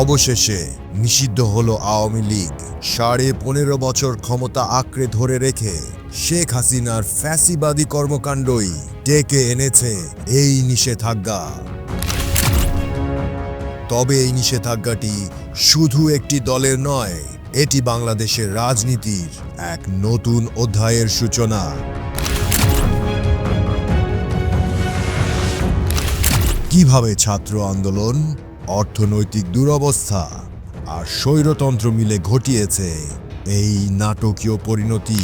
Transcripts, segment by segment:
অবশেষে নিষিদ্ধ হল আওয়ামী লীগ। সাড়ে পনেরো বছর ক্ষমতা আঁকড়ে ধরে রেখে শেখ হাসিনার ফ্যাসিবাদী কর্মকাণ্ডই ডেকে এনেছে এই নিষেধাজ্ঞা। তবে এই নিষেধাজ্ঞাটি শুধু একটি দলের নয়, এটি বাংলাদেশের রাজনীতির এক নতুন অধ্যায়ের সূচনা। কীভাবে ছাত্র আন্দোলন অর্থনৈতিক দুরবস্থা আর স্বৈরতন্ত্র মিলে ঘটিয়েছে এই নাটকীয় পরিণতি।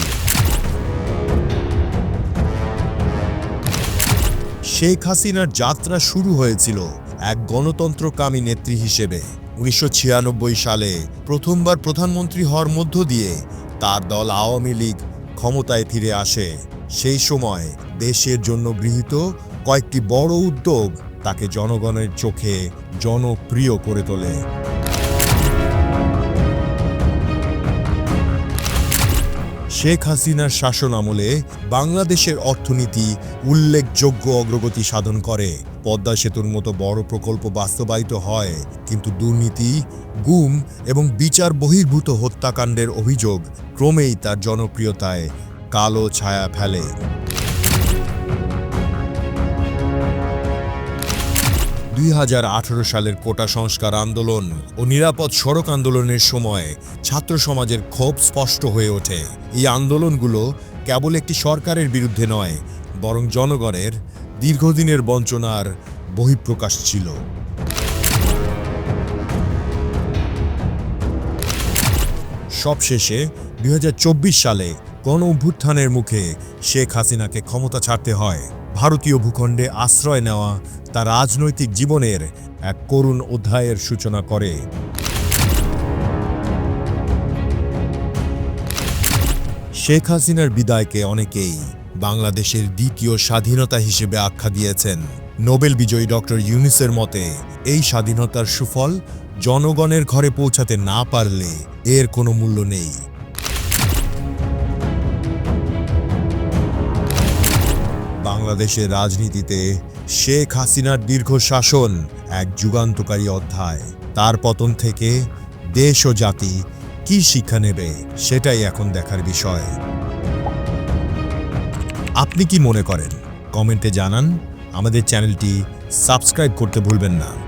শেখ হাসিনার যাত্রা শুরু হয়েছিল এক গণতন্ত্রকামী নেত্রী হিসেবে। উনিশশো ছিয়ানব্বই সালে প্রথমবার প্রধানমন্ত্রী হওয়ার মধ্য দিয়ে তার দল আওয়ামী লীগ ক্ষমতায় ফিরে আসে। সেই সময় দেশের জন্য গৃহীত কয়েকটি বড় উদ্যোগ তাকে জনগণের চোখে জনপ্রিয় করে তোলে। শেখ হাসিনার শাসন আমলে বাংলাদেশের অর্থনীতি উল্লেখযোগ্য অগ্রগতি সাধন করে। পদ্মা সেতুর মতো বড় প্রকল্প বাস্তবায়িত হয়, কিন্তু দুর্নীতি, গুম এবং বিচার বহির্ভূত হত্যাকাণ্ডের অভিযোগ ক্রমেই তার জনপ্রিয়তায় কালো ছায়া ফেলে। দুই হাজার আঠারো সালের কোটা সংস্কার আন্দোলন ও নিরাপদ সড়ক আন্দোলনের সময় ছাত্র সমাজের ক্ষোভ স্পষ্ট হয়ে ওঠে। এই আন্দোলনগুলো কেবল একটি সরকারের বিরুদ্ধে নয়, বরং জনগণের দীর্ঘদিনের বঞ্চনার বহিঃপ্রকাশ ছিল। সবশেষে দুই হাজার চব্বিশ সালে গণ অভ্যুত্থানের মুখে শেখ হাসিনাকে ক্ষমতা ছাড়তে হয়। ভারতীয় ভূখণ্ডে আশ্রয় নেওয়া তার রাজনৈতিক জীবনের এক করুণ অধ্যায়ের সূচনা করে। শেখ হাসিনার বিদায়কে অনেকেই বাংলাদেশের দ্বিতীয় স্বাধীনতা হিসেবে আখ্যা দিয়েছেন। নোবেল বিজয়ী ডক্টর ইউনিসের মতে, এই স্বাধীনতার সুফল জনগণের ঘরে পৌঁছাতে না পারলে এর কোনো মূল্য নেই। বাংলাদেশের রাজনীতিতে শেখ হাসিনার দীর্ঘ শাসন এক যুগান্তকারী অধ্যায়। তার পতন থেকে দেশ ও জাতি কি শিক্ষা নেবে সেটাই এখন দেখার বিষয়। আপনি কি মনে করেন? কমেন্টে জানান। আমাদের চ্যানেলটি সাবস্ক্রাইব করতে ভুলবেন না।